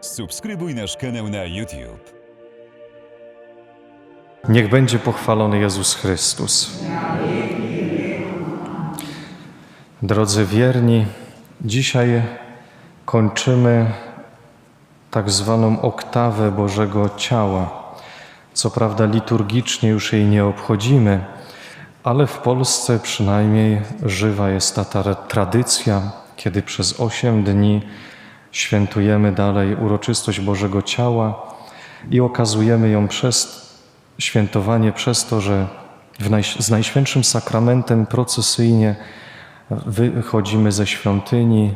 Subskrybuj nasz kanał na YouTube. Niech będzie pochwalony Jezus Chrystus. Drodzy wierni, dzisiaj kończymy tak zwaną oktawę Bożego Ciała. Co prawda liturgicznie już jej nie obchodzimy, ale w Polsce przynajmniej żywa jest ta tra- tradycja, kiedy przez osiem dni świętujemy dalej uroczystość Bożego Ciała i okazujemy ją przez świętowanie przez to, że naj, z Najświętszym Sakramentem procesyjnie wychodzimy ze świątyni,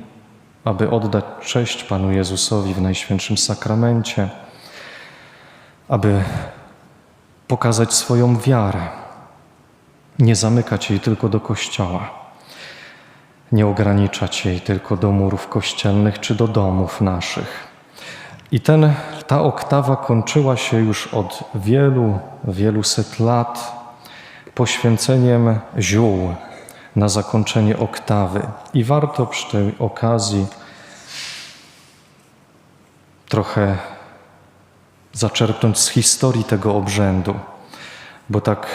aby oddać cześć Panu Jezusowi w Najświętszym Sakramencie, aby pokazać swoją wiarę, nie zamykać jej tylko do kościoła, nie ograniczać jej tylko do murów kościelnych czy do domów naszych. I ten, ta oktawa kończyła się już od wielu, wielu set lat poświęceniem ziół na zakończenie oktawy. I warto przy tej okazji trochę zaczerpnąć z historii tego obrzędu, bo tak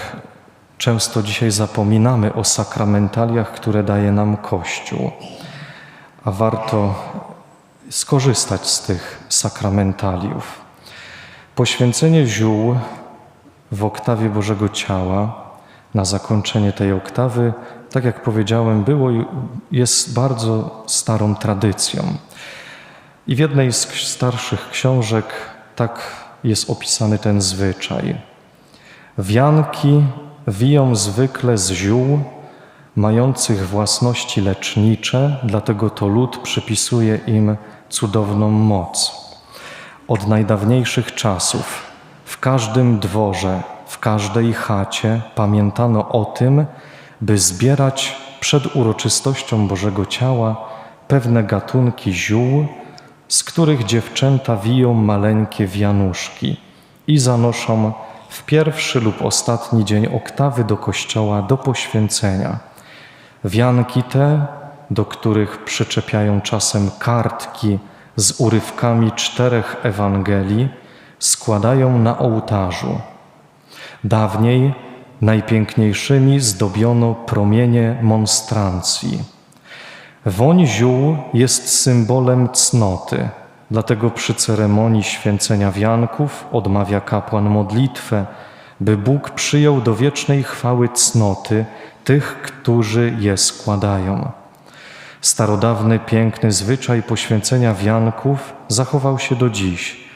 często dzisiaj zapominamy o sakramentaliach, które daje nam Kościół, a warto skorzystać z tych sakramentaliów. Poświęcenie ziół w oktawie Bożego Ciała na zakończenie tej oktawy, tak jak powiedziałem, było jest bardzo starą tradycją. I w jednej z starszych książek tak jest opisany ten zwyczaj. Wianki wiją zwykle z ziół mających własności lecznicze, dlatego to lud przypisuje im cudowną moc. Od najdawniejszych czasów w każdym dworze, w każdej chacie pamiętano o tym, by zbierać przed uroczystością Bożego Ciała pewne gatunki ziół, z których dziewczęta wiją maleńkie wianuszki i zanoszą w pierwszy lub ostatni dzień oktawy do kościoła do poświęcenia. Wianki te, do których przyczepiają czasem kartki z urywkami czterech Ewangelii, składają na ołtarzu. Dawniej najpiękniejszymi zdobiono promienie monstrancji. Woń ziół jest symbolem cnoty, dlatego przy ceremonii święcenia wianków odmawia kapłan modlitwę, by Bóg przyjął do wiecznej chwały cnoty tych, którzy je składają. Starodawny, piękny zwyczaj poświęcenia wianków zachował się do dziś.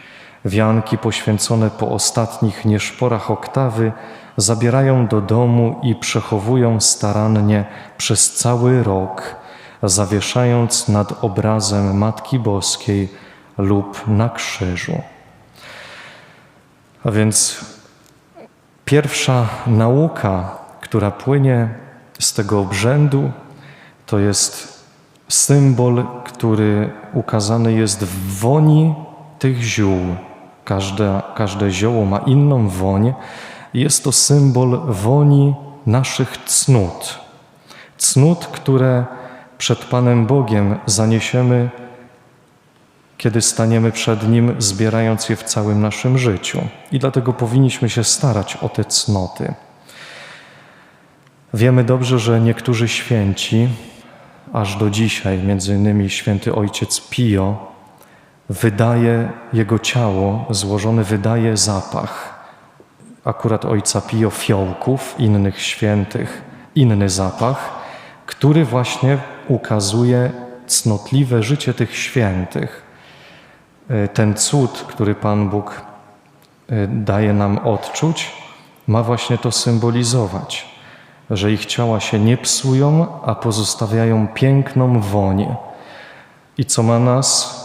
Wianki poświęcone po ostatnich nieszporach oktawy zabierają do domu i przechowują starannie przez cały rok, zawieszając nad obrazem Matki Boskiej lub na krzyżu. A więc pierwsza nauka, która płynie z tego obrzędu, to jest symbol, który ukazany jest w woni tych ziół. Każde, każde zioło ma inną woń. Jest to symbol woni naszych cnót. Cnót, które przed Panem Bogiem zaniesiemy, kiedy staniemy przed Nim, zbierając je w całym naszym życiu. I dlatego powinniśmy się starać o te cnoty. Wiemy dobrze, że niektórzy święci, aż do dzisiaj, między innymi święty ojciec Pio, wydaje jego ciało, złożony wydaje zapach. Akurat ojca Pio fiołków, innych świętych, inny zapach, który właśnie ukazuje cnotliwe życie tych świętych. Ten cud, który Pan Bóg y, daje nam odczuć, ma właśnie to symbolizować, że ich ciała się nie psują, a pozostawiają piękną woń. I co ma nas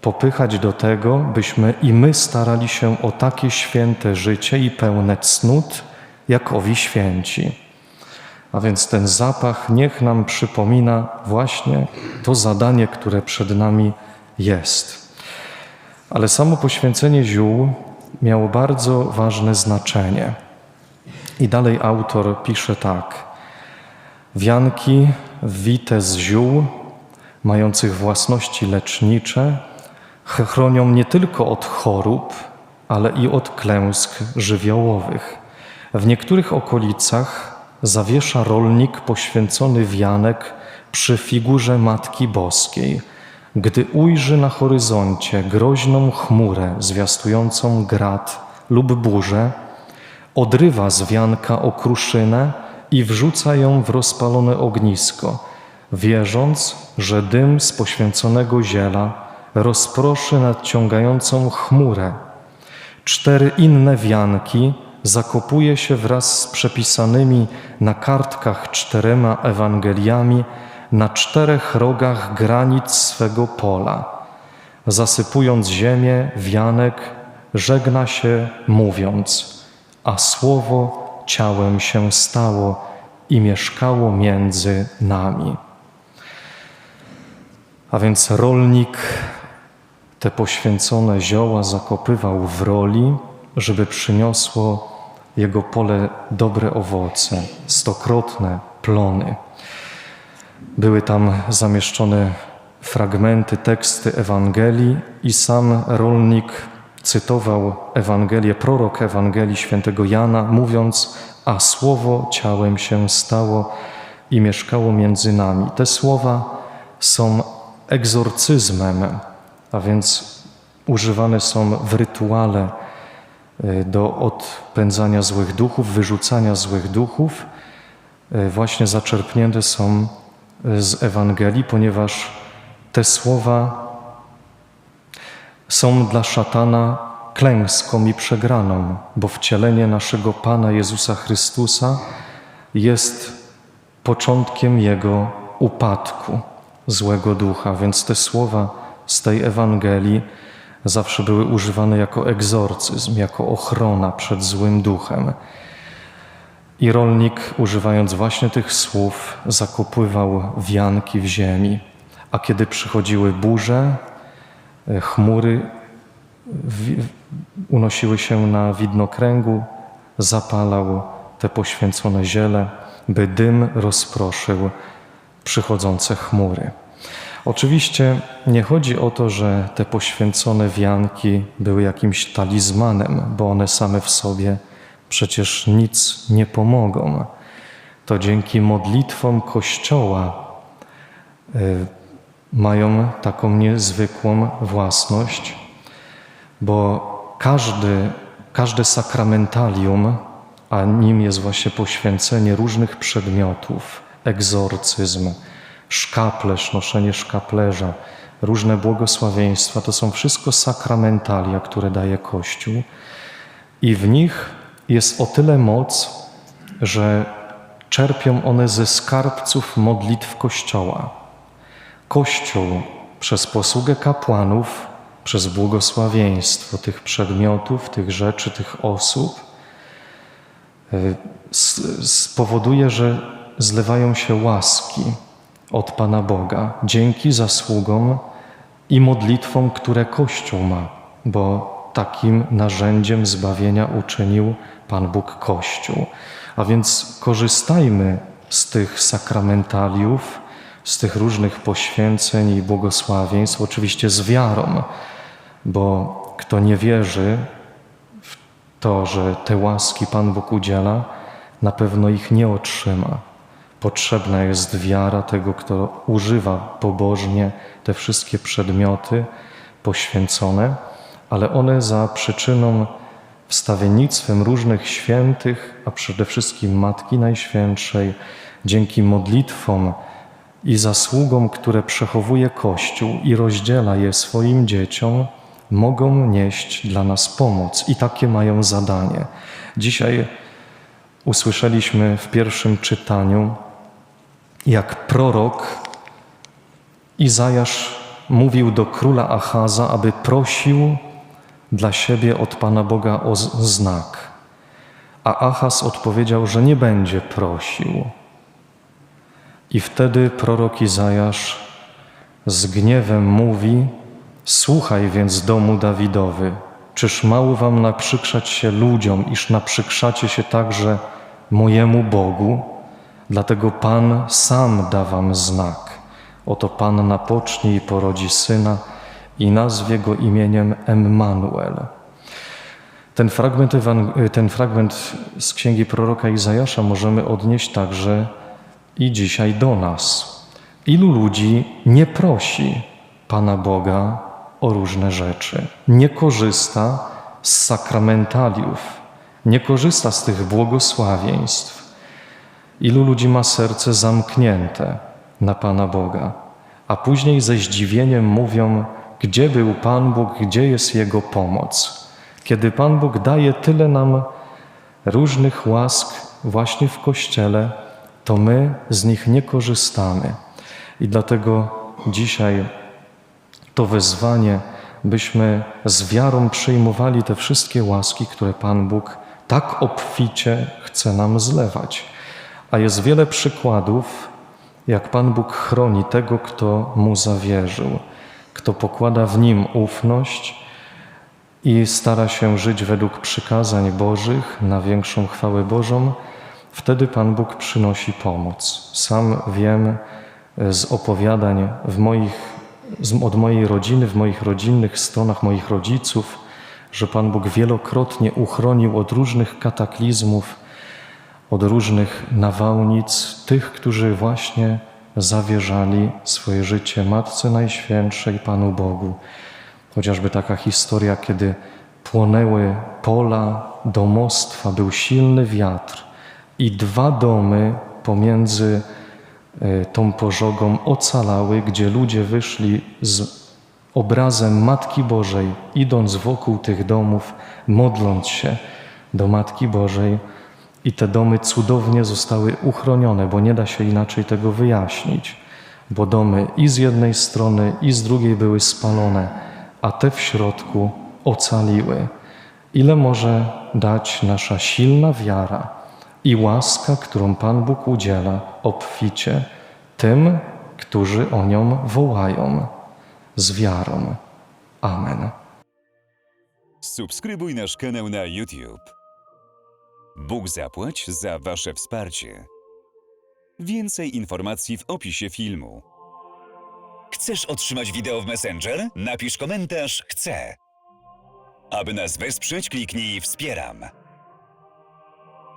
popychać do tego, byśmy i my starali się o takie święte życie i pełne cnót, jak owi święci. A więc ten zapach niech nam przypomina właśnie to zadanie, które przed nami jest. Ale samo poświęcenie ziół miało bardzo ważne znaczenie. I dalej autor pisze tak. Wianki wite z ziół, mających własności lecznicze, ch- chronią nie tylko od chorób, ale i od klęsk żywiołowych. W niektórych okolicach zawiesza rolnik poświęcony wianek przy figurze Matki Boskiej. Gdy ujrzy na horyzoncie groźną chmurę zwiastującą grad lub burzę, odrywa z wianka okruszynę i wrzuca ją w rozpalone ognisko, wierząc, że dym z poświęconego ziela rozproszy nadciągającą chmurę. Cztery inne wianki zakopuje się wraz z przepisanymi na kartkach czterema Ewangeliami na czterech rogach granic swego pola. Zasypując ziemię, wianek żegna się mówiąc, a słowo ciałem się stało i mieszkało między nami. A więc rolnik te poświęcone zioła zakopywał w roli, żeby przyniosło jego pole dobre owoce, stokrotne plony. Były tam zamieszczone fragmenty, teksty Ewangelii i sam rolnik cytował Ewangelię, prorok Ewangelii świętego Jana, mówiąc, a słowo ciałem się stało i mieszkało między nami. Te słowa są egzorcyzmem, a więc używane są w rytuale y, do odpędzania złych duchów, wyrzucania złych duchów, y, właśnie zaczerpnięte są z Ewangelii, ponieważ te słowa są dla szatana klęską i przegraną, bo wcielenie naszego Pana Jezusa Chrystusa jest początkiem Jego upadku złego ducha. Więc te słowa z tej Ewangelii zawsze były używane jako egzorcyzm, jako ochrona przed złym duchem. I rolnik, używając właśnie tych słów, zakopywał wianki w ziemi. A kiedy przychodziły burze, e, chmury unosiły się na widnokręgu, zapalał te poświęcone ziele, by dym rozproszył przychodzące chmury. Oczywiście nie chodzi o to, że te poświęcone wianki były jakimś talizmanem, bo one same w sobie przecież nic nie pomogą. To dzięki modlitwom Kościoła y, mają taką niezwykłą własność, bo każdy, każde sakramentalium, a nim jest właśnie poświęcenie różnych przedmiotów, egzorcyzm, szkaplerz, noszenie szkaplerza, różne błogosławieństwa, to są wszystko sakramentalia, które daje Kościół. I w nich jest o tyle moc, że czerpią one ze skarbców modlitw Kościoła. Kościół przez posługę kapłanów, przez błogosławieństwo tych przedmiotów, tych rzeczy, tych osób y, spowoduje, że zlewają się łaski od Pana Boga dzięki zasługom i modlitwom, które Kościół ma, bo takim narzędziem zbawienia uczynił Pan Bóg Kościół. A więc korzystajmy z tych sakramentaliów, z tych różnych poświęceń i błogosławieństw, oczywiście z wiarą, bo kto nie wierzy w to, że te łaski Pan Bóg udziela, na pewno ich nie otrzyma. Potrzebna jest wiara tego, kto używa pobożnie te wszystkie przedmioty poświęcone, ale one za przyczyną wstawiennictwem różnych świętych, a przede wszystkim Matki Najświętszej, dzięki modlitwom i zasługom, które przechowuje Kościół i rozdziela je swoim dzieciom, mogą nieść dla nas pomoc i takie mają zadanie. Dzisiaj usłyszeliśmy w pierwszym czytaniu, jak prorok Izajasz mówił do króla Achaza, aby prosił dla siebie od Pana Boga o znak. A Achaz odpowiedział, że nie będzie prosił. I wtedy prorok Izajasz z gniewem mówi: Słuchaj więc domu Dawidowy, czyż mało wam naprzykrzać się ludziom, iż naprzykrzacie się także mojemu Bogu? Dlatego Pan sam da wam znak. Oto Pan napocznie i porodzi syna i nazwie go imieniem Emmanuel. Ten fragment, ten fragment z księgi proroka Izajasza możemy odnieść także i dzisiaj do nas. Ilu ludzi nie prosi Pana Boga o różne rzeczy, nie korzysta z sakramentaliów, nie korzysta z tych błogosławieństw. Ilu ludzi ma serce zamknięte na Pana Boga, a później ze zdziwieniem mówią, gdzie był Pan Bóg, gdzie jest Jego pomoc. Kiedy Pan Bóg daje tyle nam różnych łask właśnie w Kościele, to my z nich nie korzystamy. I dlatego dzisiaj to wezwanie, byśmy z wiarą przyjmowali te wszystkie łaski, które Pan Bóg tak obficie chce nam zlewać. A jest wiele przykładów, jak Pan Bóg chroni tego, kto mu zawierzył, kto pokłada w nim ufność i stara się żyć według przykazań Bożych na większą chwałę Bożą, wtedy Pan Bóg przynosi pomoc. Sam wiem z opowiadań moich, od mojej rodziny, w moich rodzinnych stronach moich rodziców, że Pan Bóg wielokrotnie uchronił od różnych kataklizmów, od różnych nawałnic tych, którzy właśnie zawierzali swoje życie Matce Najświętszej, Panu Bogu. Chociażby taka historia, kiedy płonęły pola, domostwa, był silny wiatr i dwa domy pomiędzy e, tą pożogą ocalały, gdzie ludzie wyszli z obrazem Matki Bożej, idąc wokół tych domów, modląc się do Matki Bożej. I te domy cudownie zostały uchronione, bo nie da się inaczej tego wyjaśnić, bo domy i z jednej strony, i z drugiej były spalone, a te w środku ocaliły. Ile może dać nasza silna wiara i łaska, którą Pan Bóg udziela obficie tym, którzy o nią wołają z wiarą. Amen. Subskrybuj nasz kanał na YouTube. Bóg zapłać za Wasze wsparcie. Więcej informacji w opisie filmu. Chcesz otrzymać wideo w Messenger? Napisz komentarz Chcę. Aby nas wesprzeć, kliknij Wspieram.